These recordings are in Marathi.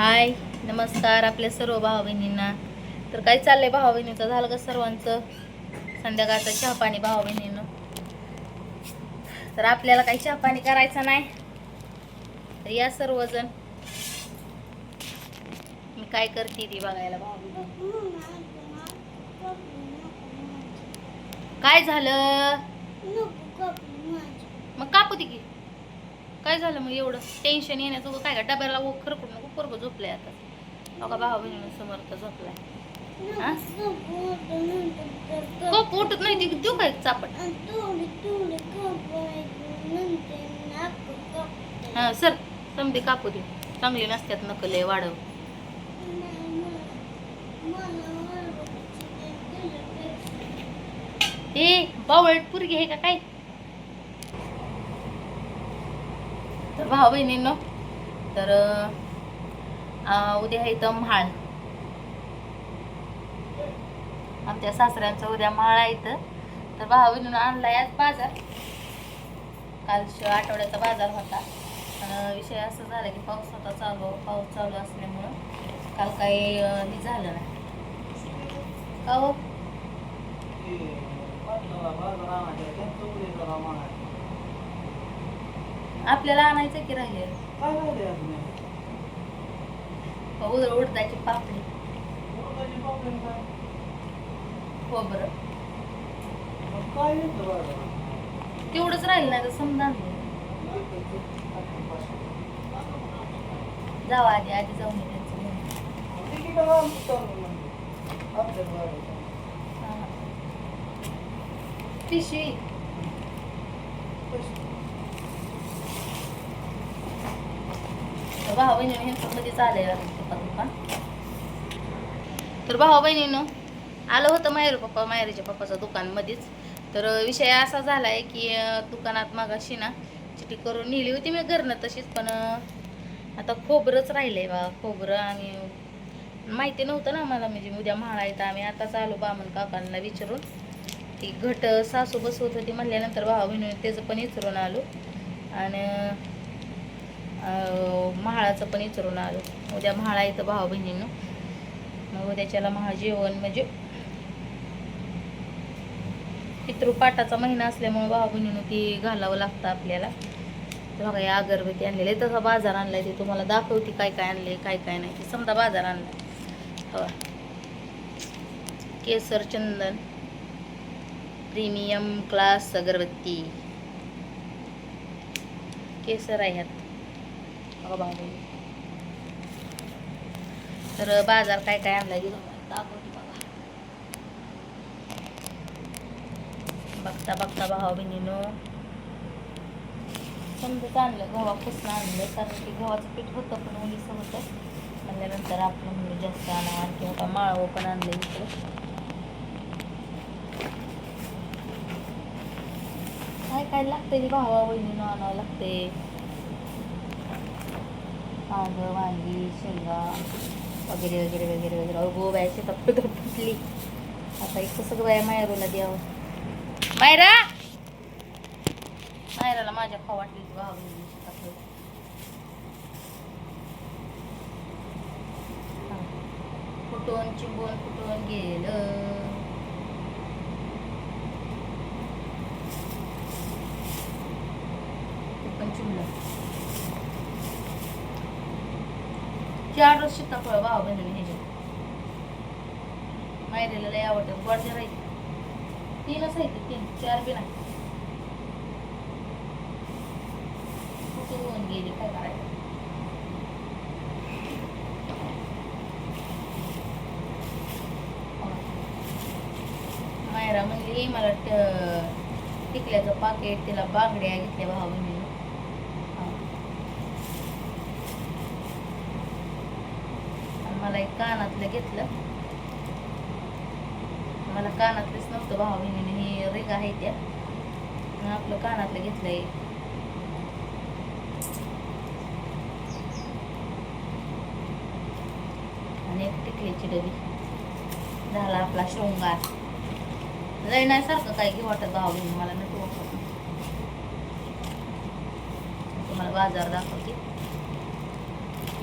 हाय नमस्कार आपल्या सर्व भावा बहिणींना तर काय चाललंय भावा बहिणीचं झालं का सर्वांचं? संध्याकाळचं चहा पाणी भावा बहिणीनं तर आपल्याला काही चहा पाणी करायचं नाही. तर या सर्वजण. मी काय करते ती बघायला भावा काय झालं? मग कापू दे की. काय झालं मग एवढं? टेन्शन येण्याचं उगाच काय का डब्याला वो खरकून नको पोरग झोपलंय आता. बघा भावा बहिणीनं समर्थ झोपलाय. हा? उठत नाही देऊ काय चापट? हा सर समधी कापू दे. चांगली नसत्यात नकले वाढव. ए बावळट पुरगी आहे का काय? भाऊ बहिणींनो. तर उद्या आहे इथं म्हाळ. आमच्या सासऱ्यांचं उद्या म्हाळ आहे इथं. तर भाऊ बहिणीनं आणलाय आज बाजार. काल आठवड्याचा बाजार होता. पण विषय असं झाला की पाऊस होता चालू पाऊस चालू असल्यामुळं काल काही हे झालं नाही. का हो? आपल्याला आणायचं की राहिले उड उडदाची पापडी. खोबरं तेवढंच राहिलं नाही तर समजा. आणलं. जाऊ आधी आधी जाऊन ये त्यांचं. हा. पिशवी. भाऊ बहिणीने ह्यांचं चालेल पप्पा. दुकान तर भाऊ बहिणीनं आलं होतं माहेर पप्पा माहेरच्या पप्पाचं दुकान मध्येच तर विषय असा झाला आहे की दुकानात मागाशी ना चिठी करून नेली होती मी घरनं तशीच पण आता खोबरंच राहिलंय बा. खोबरं आणि माहिती नव्हतं ना मला म्हणजे उद्या म्हणायचं आम्ही आताच आलो बामण काकांना विचारून. ती घट सासू बसवत होती म्हणल्यानंतर भाऊ बहिणी त्याचं पण विचारून आलो. आणि म्हाळाचं पण विचारून आलो. उद्या म्हाळा येतं भाऊ बहिणीनं. मग उद्याच्याला महा जेवण म्हणजे पितृपाठाचा महिना असल्यामुळे भाऊ बहिणीनं ती घालावं लागतं आपल्याला. बघा या अगरबत्ती आणलेले तसा बाजार आणलाय ते. तुम्हाला दाखवते काय काय आणले काय काय नाही. ते समजा बाजार आणलाय. हो. केसर चंदन. प्रीमियम क्लास अगरबत्ती. केसर आहे ह्यात. बघा भाऊ तर बाजार काय काय आणलाय बघा. बघता बघता भावा बहिणीनो. समजत आणलं गव्हापासून आणलं कारण की गव्हाचं पीठ होतं पण ओलीचं होतं. आणल्यानंतर आपलं म्हणजे जास्त आणावं आणखी आता माळवं पण आणलं इकडे. काय काय लागतंय भावा बहिणीनं आणावं लागते अगं वांगी शेंगा वगैरे वगैरे वगैरे वगैरे. अहो बायचे बाया शेतात फुटली. आता एक सगळं बाया मायरूला द्यावं. मायरा! मायराला माझ्या खाऊ वाटली भाव चिंबून फुटून गेलं. ते पण चिमलं चार सीताफळ भाव बहिणी ह्याच्यात मायरेला लय आवडतात गोड राहील तीनच आहे ते तीन चार बी नाही होऊन गेली काय करायचं मायरा म्हणली मला ट- टिकल्याचं पाकिट तिला बांगड्या घेतल्या भाऊ बहिणी आणि मला एक कानातलं घेतलं. मला कानातलेच नव्हतं भाऊ बहिणीने ही रिंग आहे त्या. आपलं कानातलं घेतलंय. आणि एक टिकलीची डबी. झाला आपला शृंगार. लय नाही सारखं काय घे वाटत भाऊ बहिणी मला नको. तुम्हाला बाजार दाखवते.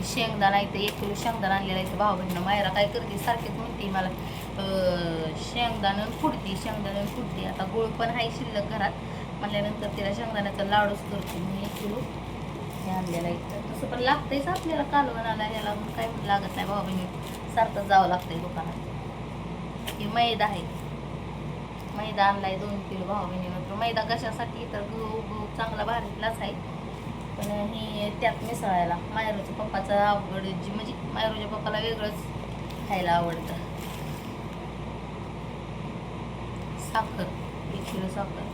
शेंगदाणा इथं एक किलो शेंगदाणा आणलेला इथं भाऊ बहिणीनं मायरा काय करते सारखीच म्हणते मला शेंगदाण शेंगदाणं फुडती शेंगदाणं फुडती. आता गुळ पण आहे शिल्लक घरात. म्हणल्यानंतर तिला शेंगदाण्याचा लाडूच करते. मी एक किलो हे आणलेला इथं तसं पण लागतंयच आपल्याला कालवणाला ह्याला काय लागत नाही भाऊ बहिणी सारखं जावं लागतंय दुकानात. हे मैदा आहे. मैदा आणलाय दोन किलो भाऊ बहिणीनं मैदा कशासाठी? तर गहू गहू चांगला भारीतलाच आहे. पण मी त्यात मिसळायला. मायरूच्या पप्पाचा आवड जी म्हणजे मायरूच्या पप्पाला वेगळंच खायला आवडतं. साखर. एक किलो साखर.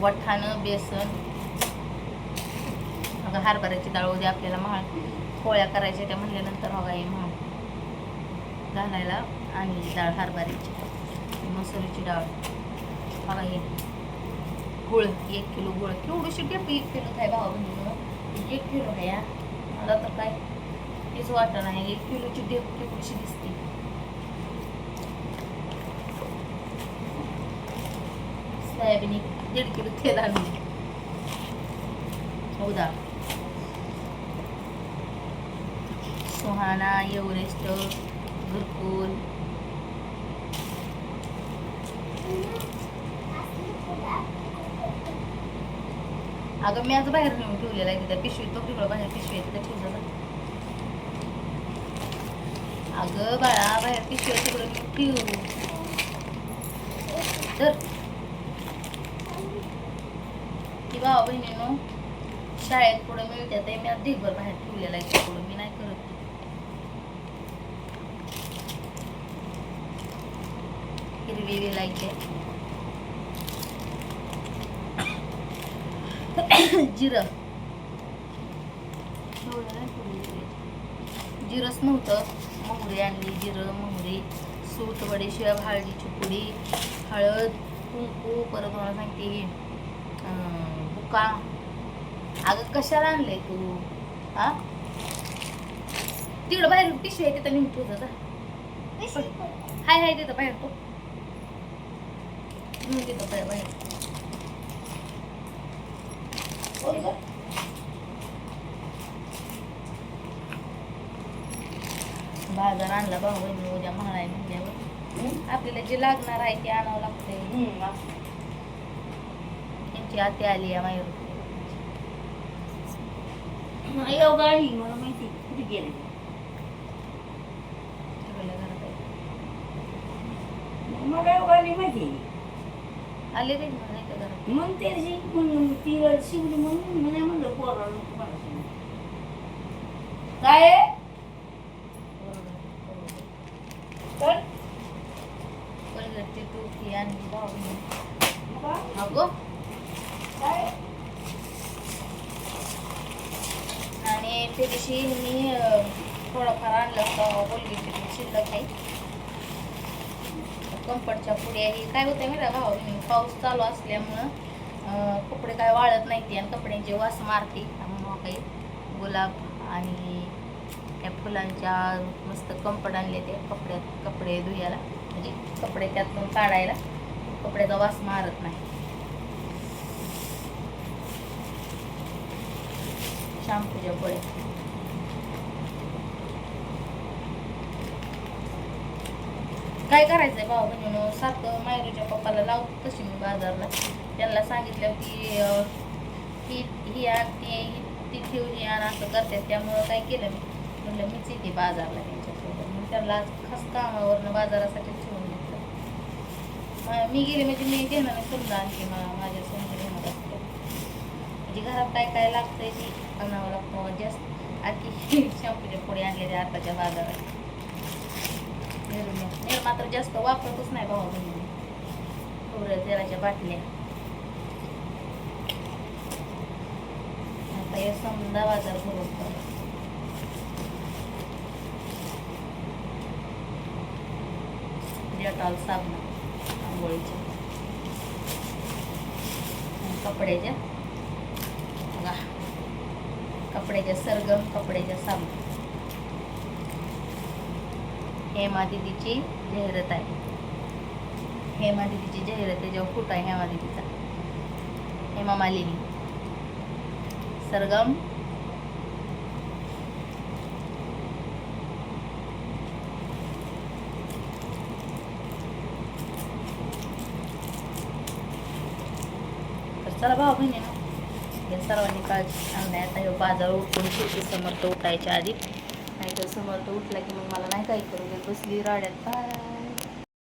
वठाणं बेसन. अगं हरभऱ्याची डाळ उद्या आपल्याला महाळ पोळ्या करायच्या त्या म्हणल्यानंतर हवा हे महाळ घालायला आणि डाळ हरभऱ्याची मसुरीची डाळ. बघा हे. गुळ एक किलो गुळ. केवढीशी डेप एक किलो आहे भावा बहिणीनं एक किलो आहे या मला तर काय तेच वाटत नाही. एक किलोची डेप केवढीशी दिसते. सोयाबीन एक दीड किलो तेल आणले उदा सुहाना एव्हरेस्ट भरपूर. अगं मी आज बाहेर नेऊन ठेवलेला आहे त्या पिशवीत तो तिकडं बाहेर पिशवी आहे तिथं ठेवलं अगं बाळा बाहेर पिशवी तिकडं. ठेवू. तर ती भावा बहिणीनं शाळेत पुढं मिळते ते मी आज दिवसभर बाहेर ठेवलेला आहे पुढं मी नाही करत हिरवी वेलायचे. जिरं. जिरंच नव्हतं. मोहरी आणली जिरं मोहरी सूट बडीशेप हळदीची पुडी हळद कुंकू परत मला सांगते हे, बुका. अगं कशाला आणलंय तू? हा? तिकडं बाहेर पिशवी आहे तिथं जा हाय हाय तिथं बाहेर तो नेऊन तिथं बाहेर बाहेर बोल गं. बाजार आणला भाऊ बहिणी उद्या महाळाय म्हणल्यावर आपल्याला जे लागणार आहे ते आणावं लागतंय त्यांची आती आली आहे मायूर गाडी मला माहिती कुठे गेले सगळ्या घरात आहे. मला गाडी माहिती आले घरात? मग दिवशी म्हणून तिला शिवली म्हणून मी नाही म्हणलं शिवली. काय? तर? पलीकडची टोपी आणली भाऊ अगो. काय? आणि त्या दिवशी मी थोडंफार आणलं होतं बोलगीची शिल्लक आहे. कम्फर्टच्या पुढे ही काय होतं माहिती आहे भाऊ पाऊस चालू असल्यामुळं कपडे काय वाळत नाही आणि कपड्यांचे वास मारते त्यामुळं काही गुलाब आणि त्या फुलांच्या मस्त कम्फर्ट आणले ते कपड्यात कपडे धुयाला. म्हणजे कपडे त्यातून काढायला कपड्याचा वास मारत नाही. शॅम्पूच्या पोळ्या काय करायचंय भाऊ? म्हणजे बहिणीनं सारखं मायरूच्या पप्पाला लावतो तशी मी बाजारला. त्यांना सांगितलं की ही ही आण ती ती ठेव ही आण असं करते. त्यामुळं काय केलं मी? म्हणलं मीच येते बाजारला त्यांच्यासोबत. मग त्यांना आज खास कामावरनं बाजारासाठी ठेवून घेतलं. मी गेले म्हणजे मी घेणार नाही समजा आणखी मला माझ्या समजा घेणार असतो. म्हणजे घरात काय काय लागतंय ते आणावं लागतं. जास्त आणखी शॅम्पूच्या पुढे आणलेल्या आताच्या बाजारात. निर्मा तर जास्त वापरतच नाही भाऊ बहिणी खोबऱ्या तेलाच्या बाटल्या. आता हे समजा बाजार बरोबर डेटॉल साबण आंघोळीच्या कपड्याच्या बघा. कपड्याच्या सरगम कपड्याच्या साबण. हेमा दिदीची जाहिरात आहे. हेमा दिदीची जाहिरात जेव्हा फुट आहे हेमा दिदीचा. हेमा मालिनी. सरगम. चला भाऊ बहिणी ना या सर्वांनी काळजी सांगण्यात बाजार उठून शेती समर्थ उठायच्या आधी त्याच्यासमोर तो उठला की मग मला नाही काही करू देत बसली राड्यात